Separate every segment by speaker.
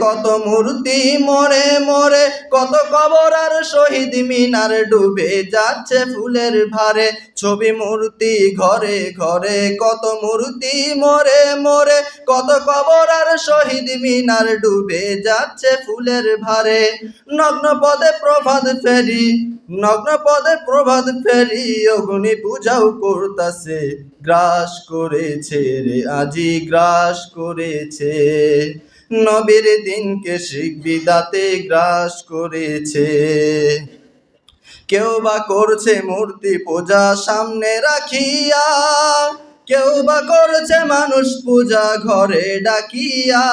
Speaker 1: কত মূর্তি মরে মরে, কত কবর আর শহীদ মিনার ডুবে যাচ্ছে ফুলের ভারে। ছবি মূর্তি ঘরে ঘরে, কত মূর্তি মরে মরে, কত কবর আর শহীদ মিনার ডুবে যাচ্ছে ফুলের ভারে। নগ্ন পদে প্রভাত ফেরি, নগ্ন পদে প্রভাত ফেরি, অগ্নি পূজাও করতাছে। গ্রাস করেছে রে, আজি গ্রাস করেছে। নবীর দিনকে শিখ বিদাতে গ্রাস করেছে। কেউ বা করছে মূর্তি পূজা সামনে রাখিয়া, কেউ বা করছে মানুষ পূজা ঘরে ডাকিয়া,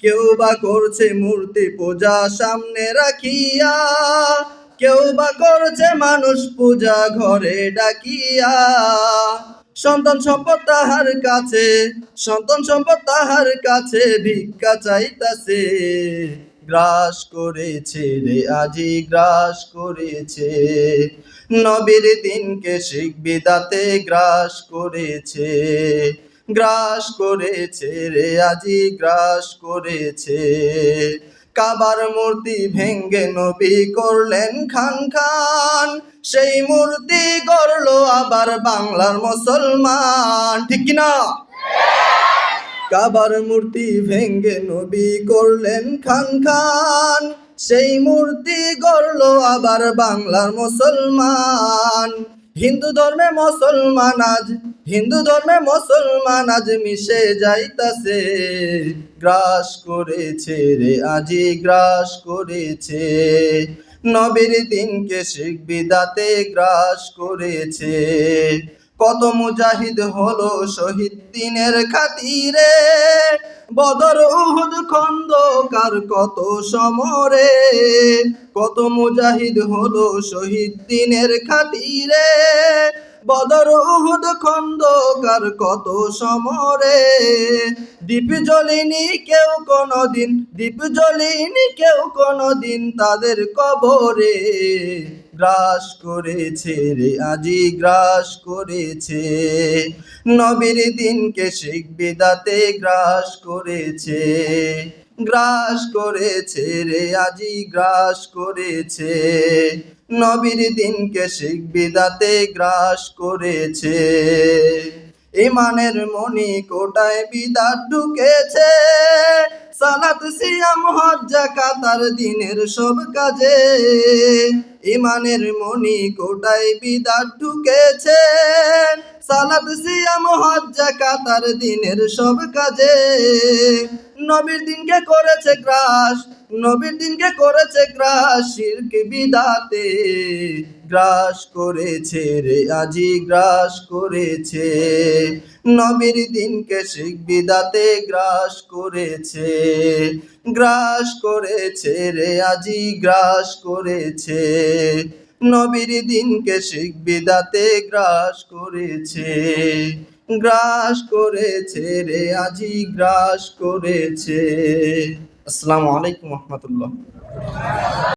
Speaker 1: কেউ বা করছে মূর্তি পূজা সামনে রাখিয়া, কেউ বা করছে মানুষ পূজা ঘরে ডাকিয়া। সন্তান সম্পদ তাহার কাছে, সন্তান সম্পদ তাহার কাছে ভিক্ষা চাইতাছে। গ্রাস করেছে রে, আজি গ্রাস করেছে। নবীর দিনকে শিখ বিদাতে গ্রাস করেছে। গ্রাস করেছে রে, আজি গ্রাস করেছে। কাবার মূর্তি ভেঙ্গে নবী করলেন খান খান। সেই মূর্তি গড়লো আবার বাংলার মুসলমান। ঠিক কিনা? কাবার মূর্তি ভেঙ্গে নবী করলেন খান খান। সেই মূর্তি গড়লো আবার বাংলার মুসলমান। হিন্দু ধর্মে মুসলমান আজ, হিন্দু ধর্মে মুসলমান আজ মিশে যাইতাছে। গ্রাস করেছে রে, আজি গ্রাস করেছে। নবীর দিনকে শিখ বিদাতে গ্রাস করেছে। কত মুজাহিদ হলো শহীদ দিনের খাতিরে। বদর উহুদ খন্দকার কত সমরে? কত মুজাহিদ হলো শহীদ দিনের খাতিরে? বদর উহুদ খন্দকার কত সমরে? দীপ জ্বলিনি কেউ কোনদিন দীপ জ্বলিনি কেউ কোনদিন তাদের কবরে। গ্রাস করেছে রে, আজি গ্রাস করেছে। নবীর দিনকে শিখ বিদাতে গ্রাস করেছে। গ্রাস করেছে রে, আজি গ্রাস করেছে। নবীর দিনকে শিখ বিদাতে গ্রাস করেছে। ইমানের মনি কোটায় বিদাত ঢুকেছে। সালাত, সিয়াম, হজ জাকাতার দিনের সব কাজে। ইমানের মনি কোটায় বিদাত ঢুকেছে। সালাত সিয়াম, হজ জাকাতার দিনের সব কাজে। নবীর দিনকে করেছে গ্রাস, নবীর দিনকে করেছে গ্রাস, শিরক বিদাতে গ্রাস করেছে রে, আজি গ্রাস করেছে। নবীর দিনকে শিখ বিদাতে গ্রাস করেছে গ্রাস করেছে রে, আজি গ্রাস করেছে। নবীর দিনকে শিখ বিদাতে গ্রাস করেছে। গ্রাস করেছে রে, আজি গ্রাস করেছে। আসসালামু আলাইকুম রহমতুল্লাহ।